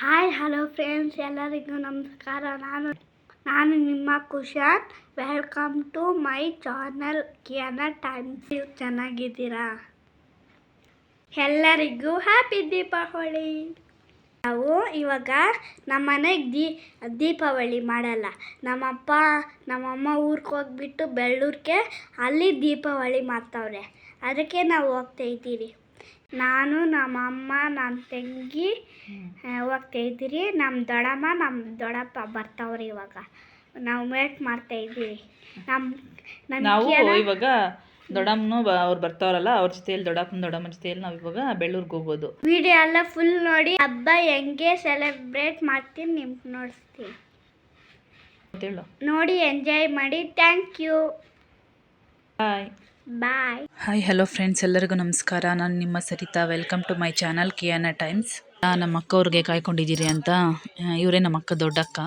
Hi hello friends ಎಲ್ಲರಿಗೂ ನಮಸ್ಕಾರ. ನಾನು ನಾನು ನಿಮ್ಮ Kushan welcome to my channel Kiyana Times ನೀವು ಚೆನ್ನಾಗಿದ್ದೀರಾ? ಎಲ್ಲರಿಗೂ ಹ್ಯಾಪಿ ದೀಪಾವಳಿ. ನಾವು ಇವಾಗ ನಮ್ಮ ಮನೆಗೆ ದೀ, ದೀಪಾವಳಿ ಮಾಡಲ್ಲ. ನಮ್ಮಪ್ಪ, ನಮ್ಮಮ್ಮ ಊರಿಗೆ ಹೋಗ್ಬಿಟ್ಟು ಬೆಳ್ಳೂರಿಗೆ ಅಲ್ಲಿ ದೀಪಾವಳಿ ಮಾಡ್ತವ್ರೆ. ಅದಕ್ಕೆ ನಾವು ಹೋಗ್ತಾ ಇದ್ದೀರಿ. ನಾನು ನಮ್ಮಮ್ಮ ನನ್ನ ತಂಗಿ ಹೋಗ್ತಾಯಿದ್ದೀರಿ ನಮ್ಮ ದೊಡ್ಡಮ್ಮ ನಮ್ಮ ದೊಡ್ಡಪ್ಪ ಬರ್ತಾವ್ರಿ ಇವಾಗ. ನಾವು ವೇಟ್ ಮಾಡ್ತಾ ಇದ್ದೀವಿ. ನಮ್ಮ ನಾವು ಇವಾಗ ದೊಡ್ಡಮ್ಮನು ಅವ್ರು ಬರ್ತಾವ್ರಲ್ಲ ಅವ್ರ ಜೊತೆಯಲ್ಲಿ ದೊಡ್ಡಪ್ಪನ ದೊಡ್ಡಮ್ಮನ ಜೊತೆಯಲ್ಲಿ ನಾವು ಇವಾಗ ಬೆಳ್ಳೂರ್ಗೆ ಹೋಗ್ಬೋದು. ವಿಡಿಯೋ ಎಲ್ಲ ಫುಲ್ ನೋಡಿ ಹಬ್ಬ ಹೆಂಗೆ ಸೆಲೆಬ್ರೇಟ್ ಮಾಡ್ತೀನಿ ನಿಮ್ಗೆ ನೋಡಿಸ್ತೀನಿ. ನೋಡಿ ಎಂಜಾಯ್ ಮಾಡಿ. Thank you bye bye hi hello friends ಎಲ್ಲರಿಗೂ ನಮಸ್ಕಾರ. ನಾನು ನಿಮ್ಮ Saritha. Welcome to my channel Kiyana Times ನಮ್ಮ ಅಕ್ಕವ್ರಿಗೆ ಕಾಯ್ಕೊಂಡಿದ್ದೀರಿ ಅಂತ. ಇವರೇ ನಮ್ಮ ಅಕ್ಕ ದೊಡ್ಡಕ್ಕ.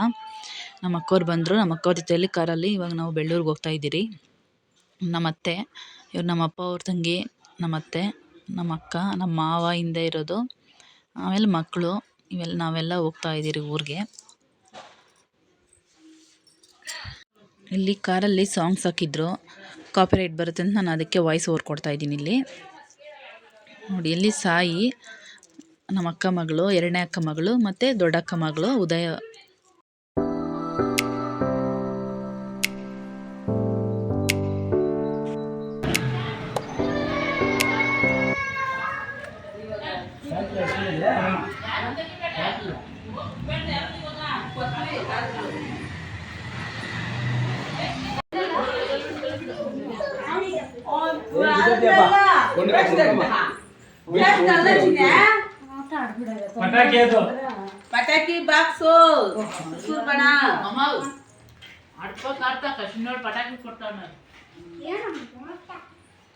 ನಮ್ಮ ಅಕ್ಕವ್ರು ಬಂದರು. ನಮ್ಮ ಅಕ್ಕವ್ರ ಜೊತೆಯಲ್ಲಿ ಕಾರಲ್ಲಿ ಇವಾಗ ನಾವು ಬೆಳ್ಳೂರಿಗೆ ಹೋಗ್ತಾ ಇದ್ದೀರಿ. ನಮ್ಮ ಅತ್ತೆ, ಇವ್ರು ನಮ್ಮ ಅಪ್ಪ, ಅವ್ರ ತಂಗಿ, ನಮ್ಮ ಅತ್ತೆ, ನಮ್ಮ ಅಕ್ಕ, ನಮ್ಮ ಮಾವ ಹಿಂದೆ ಇರೋದು. ಆಮೇಲೆ ಮಕ್ಕಳು ಇವೆಲ್ಲ ನಾವೆಲ್ಲ ಹೋಗ್ತಾ ಇದ್ದೀರಿ ಊರಿಗೆ. ಇಲ್ಲಿ ಕಾರಲ್ಲಿ ಸಾಂಗ್ಸ್ ಹಾಕಿದ್ರು. ಕಾಪಿರೈಟ್ ಬರುತ್ತೆ ಅಂತ ನಾನು ಅದಕ್ಕೆ ವಾಯ್ಸ್ ಓವರ್ ಕೊಡ್ತಾ ಇದ್ದೀನಿ ಇಲ್ಲಿ. ನೋಡಿ, ಇಲ್ಲಿ ಸಾಯಿ ನಮ್ಮ ಅಕ್ಕ ಮಗಳು, ಎರಡನೇ ಅಕ್ಕ ಮಗಳು, ಮತ್ತು ದೊಡ್ಡಕ್ಕ ಮಗಳು, ಉದಯ ಪಟಾಕಿ ಅದು ಪಟಾಕಿ ಬಾಕ್ಸು ಸುರ್ಬಣ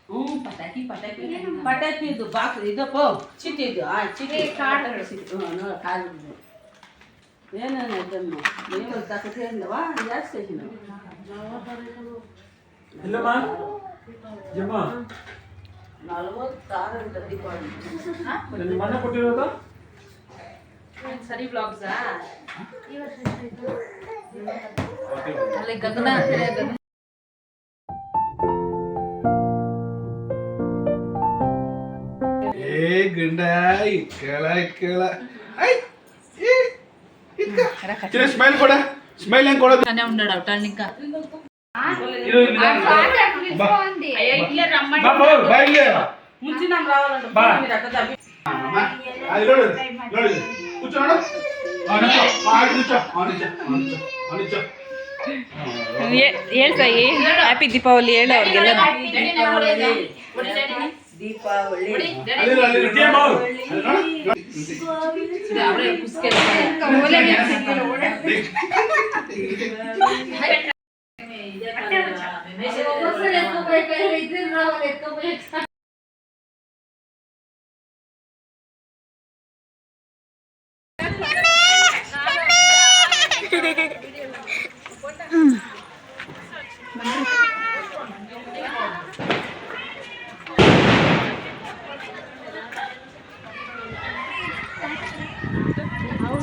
ಹ್ಞೂ ಪಟಾಕಿ ಪಟಾಕಿ. ಪಟಾಕಿ ಇದು ಬಾಕ್ಸ್ ಇದಪ್ಪ ಚೀಟಿ ಇದು ಆ ಚೀಟಿ ನೋಡಿ ಕಾರ್ಡ್ ಏನೇನು ಇದನ್ನು? ನೀವು ತಗೊಳ್ವಾ ಯಾವ ಸ್ಟೇಷನ್ ಇಲ್ಲಮ್ಮ. ಜಮ್ಮ ನಲ್ವತ್ತಾರು ಕೊಟ್ಟಿರೋದು? ಸರಿ ಬ್ಲಾಗ್ಸಾ ಅಲ್ಲಿ ಗಗನ ಅಂತಾರೆ ಗಗನ ಏ ಗಂಡ ಈ ಕೇಳ ಕೇಳ ಐ, ಈ, ಇದ್ಕ. ಚಿನ್ನ ಸ್ಮೈಲ್ ಕೊಡ ಸ್ಮೈಲ್ ಹೆಂಗ್ ಕೊಡೋದು ಇರು, ಇಲ್ಲಿ ನಾನು ಬಾ. ಬಾ, ಬಾ, ಬಾ ಇಲ್ಲಿ. ಮುಂಚೆ ನಮ್ಮ ರಾವಣ ಬಾ. ಬಾ ಅಮ್ಮ, ಅಲ್ಲಿ ನೋಡು, ನೋಡು. ಕೂತ್ಕೊ ನೋಡು. ಆ, ನಿಂತ್ಕೊ. ಆ, ಅಲ್ಲಿ ನಿಂತ್ಕೊ. ಆ, ನಿಂತ್ಕೊ. ಆ, ನಿಂತ್ಕೊ. ಆ, ನಿಂತ್ಕೊ. ಹೇಳು ಸಾಯಿ ಹ್ಯಾಪಿ ದೀಪಾವಳಿ ಹೇಳು ಅವ್ರಿಗೆಲ್ಲ ದೀಪಾವಳಿ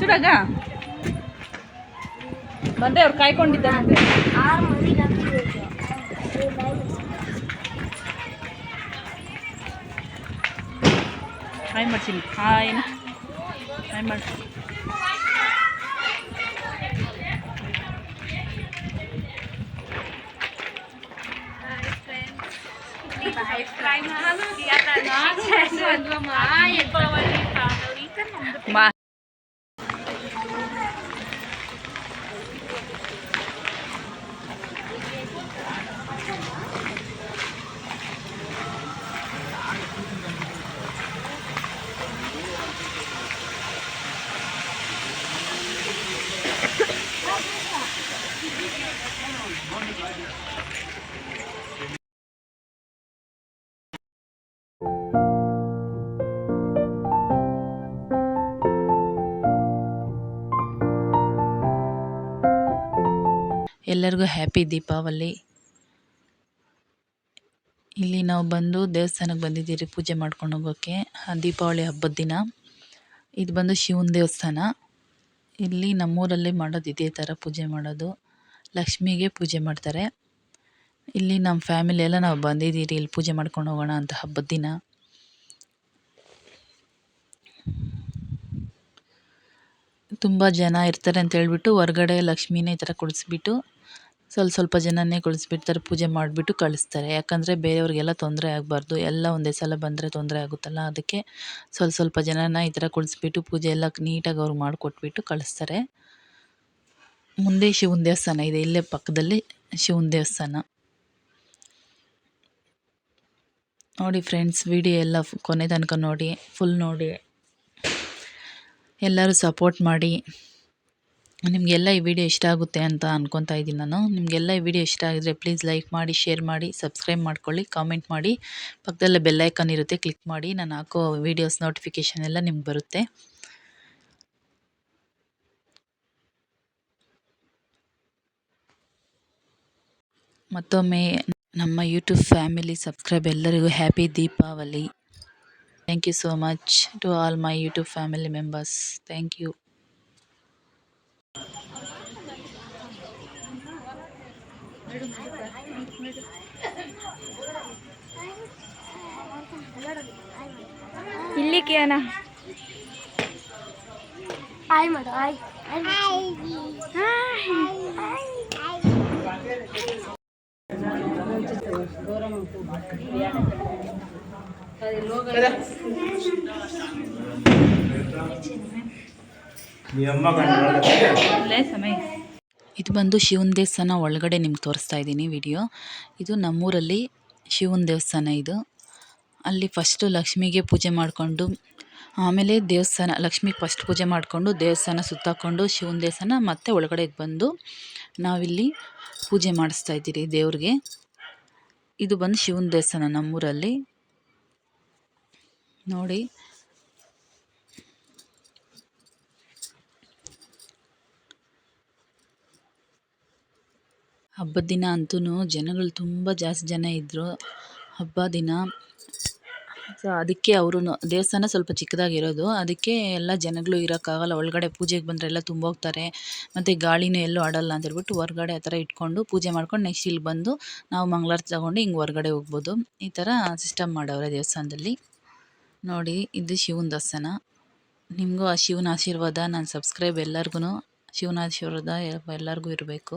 ಸುಡಾಗ ಬಂದೆ ಅವ್ರು ಕಾಯ್ಕೊಂಡಿದ್ದಾರೆ ಹಾಯ್ ಮಾಡ್ತೀನಿ. ಹಾಯ್ ಹಾಯ್ ಮಾಡ್ತೀನಿ ಬಾ. ಎಲ್ಲರಿಗೂ ಹ್ಯಾಪಿ ದೀಪಾವಳಿ. ಇಲ್ಲಿ ನಾವು ಬಂದು ದೇವಸ್ಥಾನಕ್ಕೆ ಬಂದಿದ್ದೀರಿ ಪೂಜೆ ಮಾಡ್ಕೊಂಡು ಹೋಗೋಕ್ಕೆ ದೀಪಾವಳಿ ಹಬ್ಬದ ದಿನ. ಇದು ಬಂದು ಶಿವನ ದೇವಸ್ಥಾನ. ಇಲ್ಲಿ ನಮ್ಮೂರಲ್ಲಿ ಮಾಡೋದು ಇದೇ ಥರ ಪೂಜೆ ಮಾಡೋದು. ಲಕ್ಷ್ಮಿಗೆ ಪೂಜೆ ಮಾಡ್ತಾರೆ. ಇಲ್ಲಿ ನಮ್ಮ ಫ್ಯಾಮಿಲಿ ಎಲ್ಲ ನಾವು ಬಂದಿದ್ದೀರಿ, ಇಲ್ಲಿ ಪೂಜೆ ಮಾಡ್ಕೊಂಡು ಹೋಗೋಣ ಅಂತ ಹಬ್ಬದ ದಿನ. ತುಂಬ ಜನ ಇರ್ತಾರೆ ಅಂತ ಹೇಳ್ಬಿಟ್ಟು ಹೊರ್ಗಡೆ ಲಕ್ಷ್ಮಿನೇ ಈ ಥರ ಕುಳಿಸ್ಬಿಟ್ಟು ಸ್ವಲ್ಪ ಸ್ವಲ್ಪ ಜನನೇ ಕುಳಿಸ್ಬಿಡ್ತಾರೆ, ಪೂಜೆ ಮಾಡಿಬಿಟ್ಟು ಕಳಿಸ್ತಾರೆ. ಯಾಕಂದರೆ ಬೇರೆಯವ್ರಿಗೆಲ್ಲ ತೊಂದರೆ ಆಗಬಾರ್ದು. ಎಲ್ಲ ಒಂದೇ ಸಲ ಬಂದರೆ ತೊಂದರೆ ಆಗುತ್ತಲ್ಲ, ಅದಕ್ಕೆ ಸ್ವಲ್ಪ ಸ್ವಲ್ಪ ಜನನ ಈ ಥರ ಕುಳಿಸ್ಬಿಟ್ಟು ಪೂಜೆ ಎಲ್ಲ ನೀಟಾಗಿ ಅವ್ರು ಮಾಡಿಕೊಟ್ಬಿಟ್ಟು ಕಳಿಸ್ತಾರೆ. ಮುಂದೆ ಶಿವನ ದೇವಸ್ಥಾನ ಇದೆ, ಇಲ್ಲೇ ಪಕ್ಕದಲ್ಲಿ ಶಿವನ ದೇವಸ್ಥಾನ. ನೋಡಿ ಫ್ರೆಂಡ್ಸ್ ವಿಡಿಯೋ ಎಲ್ಲ ಕೊನೆ ತನಕ ನೋಡಿ ಫುಲ್ ನೋಡಿ. ಎಲ್ಲರೂ ಸಪೋರ್ಟ್ ಮಾಡಿ. ನಿಮಗೆಲ್ಲ ಈ ವಿಡಿಯೋ ಇಷ್ಟ ಆಗುತ್ತೆ ಅಂತ ಅನ್ಕೊತಾ ಇದ್ದೀನಿ ನಾನು. ನಿಮಗೆಲ್ಲ ಈ ವಿಡಿಯೋ ಇಷ್ಟ ಆಗಿದ್ರೆ ಪ್ಲೀಸ್ ಲೈಕ್ ಮಾಡಿ, ಶೇರ್ ಮಾಡಿ, ಸಬ್ಸ್ಕ್ರೈಬ್ ಮಾಡ್ಕೊಳ್ಳಿ, ಕಾಮೆಂಟ್ ಮಾಡಿ. ಪಕ್ಕದಲ್ಲೇ ಬೆಲ್ಲೈಕನ್ ಇರುತ್ತೆ, ಕ್ಲಿಕ್ ಮಾಡಿ. ನಾನು ಹಾಕೋ ವೀಡಿಯೋಸ್ ನೋಟಿಫಿಕೇಷನ್ ಎಲ್ಲ ನಿಮ್ಗೆ ಬರುತ್ತೆ. ಮತ್ತೊಮ್ಮೆ ನಮ್ಮ ಯೂಟ್ಯೂಬ್ ಫ್ಯಾಮಿಲಿ ಸಬ್ಸ್ಕ್ರೈಬ್ ಎಲ್ಲರಿಗೂ happy Deepavali. Thank you so much to all my YouTube family members thank you ಇಲ್ಲಿ ಕಿಯನ ಆಯ್ ಮಾಡು ಆಯ್ మీ అమ్మ కంటే ಇದು ಬಂದು ಶಿವನ ದೇವಸ್ಥಾನ ಒಳಗಡೆ ನಿಮ್ಗೆ ತೋರಿಸ್ತಾ ಇದ್ದೀನಿ ವಿಡಿಯೋ. ಇದು ನಮ್ಮೂರಲ್ಲಿ ಶಿವನ ದೇವಸ್ಥಾನ ಇದು. ಅಲ್ಲಿ ಫಸ್ಟು ಲಕ್ಷ್ಮಿಗೆ ಪೂಜೆ ಮಾಡಿಕೊಂಡು, ಆಮೇಲೆ ದೇವಸ್ಥಾನ ಲಕ್ಷ್ಮಿಗೆ ಫಸ್ಟ್ ಪೂಜೆ ಮಾಡಿಕೊಂಡು ದೇವಸ್ಥಾನ ಸುತ್ತಾಕೊಂಡು ಶಿವನ ದೇವಸ್ಥಾನ ಮತ್ತೆ ಒಳಗಡೆಗೆ ಬಂದು ನಾವಿಲ್ಲಿ ಪೂಜೆ ಮಾಡಿಸ್ತಾ ಇದ್ದೀರಿ ದೇವ್ರಿಗೆ. ಇದು ಬಂದು ಶಿವನ ದೇವಸ್ಥಾನ ನಮ್ಮೂರಲ್ಲಿ. ನೋಡಿ ಹಬ್ಬದ ದಿನ ಅಂತೂ ಜನಗಳು ತುಂಬ ಜಾಸ್ತಿ ಜನ ಇದ್ದರು ಹಬ್ಬ ದಿನ ಸೊ ಅದಕ್ಕೆ ಅವರು ದೇವಸ್ಥಾನ ಸ್ವಲ್ಪ ಚಿಕ್ಕದಾಗಿರೋದು. ಅದಕ್ಕೆ ಎಲ್ಲ ಜನಗಳು ಇರೋಕ್ಕಾಗಲ್ಲ. ಒಳಗಡೆ ಪೂಜೆಗೆ ಬಂದರೆ ಎಲ್ಲ ತುಂಬೋಗ್ತಾರೆ ಮತ್ತು ಗಾಳಿನೂ ಎಲ್ಲೂ ಆಡಲ್ಲ ಅಂತ ಹೇಳ್ಬಿಟ್ಟು ಹೊರ್ಗಡೆ ಆ ಥರ ಇಟ್ಕೊಂಡು ಪೂಜೆ ಮಾಡ್ಕೊಂಡು ನೆಕ್ಸ್ಟ್ ಇಲ್ಲಿ ಬಂದು ನಾವು ಮಂಗಳಾರತಿ ತಗೊಂಡು ಹಿಂಗೆ ಹೊರ್ಗಡೆ ಹೋಗ್ಬೋದು. ಈ ಥರ ಸಿಸ್ಟಮ್ ಮಾಡವ್ರೆ ದೇವಸ್ಥಾನದಲ್ಲಿ. ನೋಡಿ, ಇದು ಶಿವನ ದರ್ಶನ. ನಿಮಗೂ ಆ ಶಿವನ ಆಶೀರ್ವಾದ ನನ್ನ ಸಬ್ಸ್ಕ್ರೈಬ್ ಎಲ್ಲರಿಗೂ ಶಿವನ ಆಶೀರ್ವಾದ ಎಲ್ಲರಿಗೂ ಇರಬೇಕು.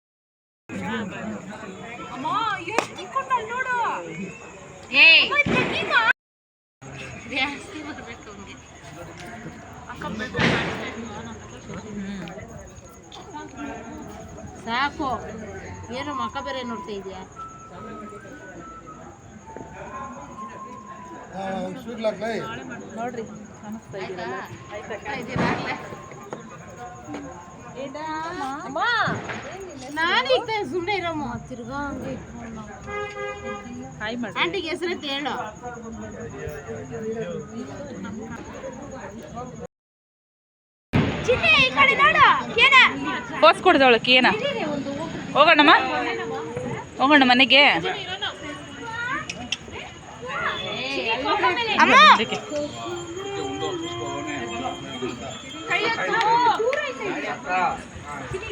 ಸಾಕು. ಏನು ಮಕ್ಕ ಬೇರೆ ನೋಡ್ತಾ ಇದೆಯಾ? ನೋಡ್ರಿ. ನಾನು ಈಗ ಸುಮ್ಮನೆ ಇರಮ್ಮ ತಿರ್ಗಾ ಹಂಗೆ ಆಂಟಿಗೆ ಹೆಸರೈತೆ ಹೇಳು ಚಿನ್ನಿ ಈ ಕಡೆ ನೋಡು ಏನ ಪೋಸ್ ಕೊಡ್ದವಳಕ್ಕೆ ಏನ ಹೋಗೋಣಮ್ಮ ಹೋಗೋಣ ಮನೆಗೆ ಅಮ್ಮ Sini,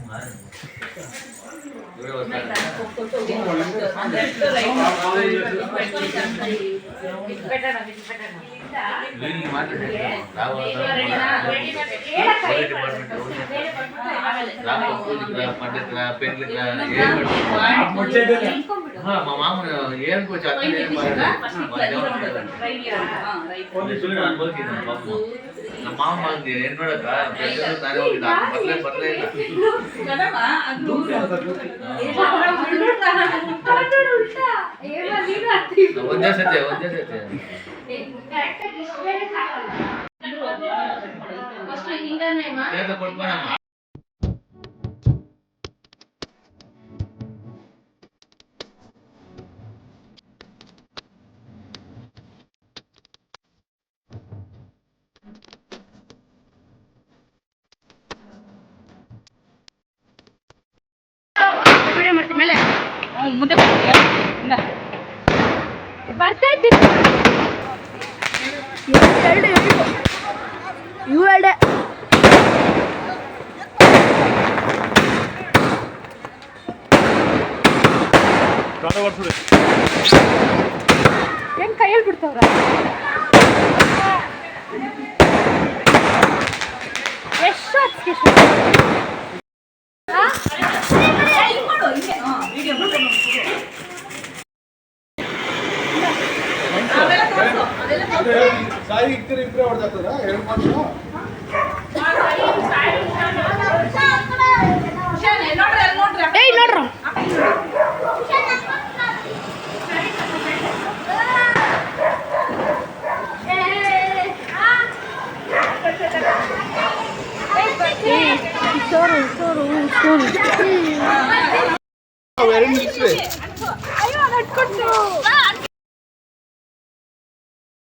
మా మామ ఏం కొంచెం అతను ఏం ನಮ್ಮ ಮಾವ ಮಾಡಿದ್ವಿ ಏನ್ ನೋಡಕ್ಕ ಬರ್ಲೇ ಬರ್ಲೇ ಇಲ್ಲ. ಒಂದೇ ಸತಿ ಒಂದೇ ಸತಿ. ಬೇಗ ಕೊಟ್ಬಿಡಮ್ಮ ಮುಂದೆ ಎರಡು ಎರಡು ಇವು ಎರಡೇ ಹೆಂಗ್ ಕೈಯಲ್ಲಿ ಬಿಡ್ತಾವ್ರ ಎಷ್ಟು ಹೊತ್ತಿಗೆ ಸಾಯಿ ಇಕ್ತಾರೆ ಇಬ್ಬರೇ ಹೊಡೆದಾಗ್ತದ ಎರಡು ಮಾತ್ರ?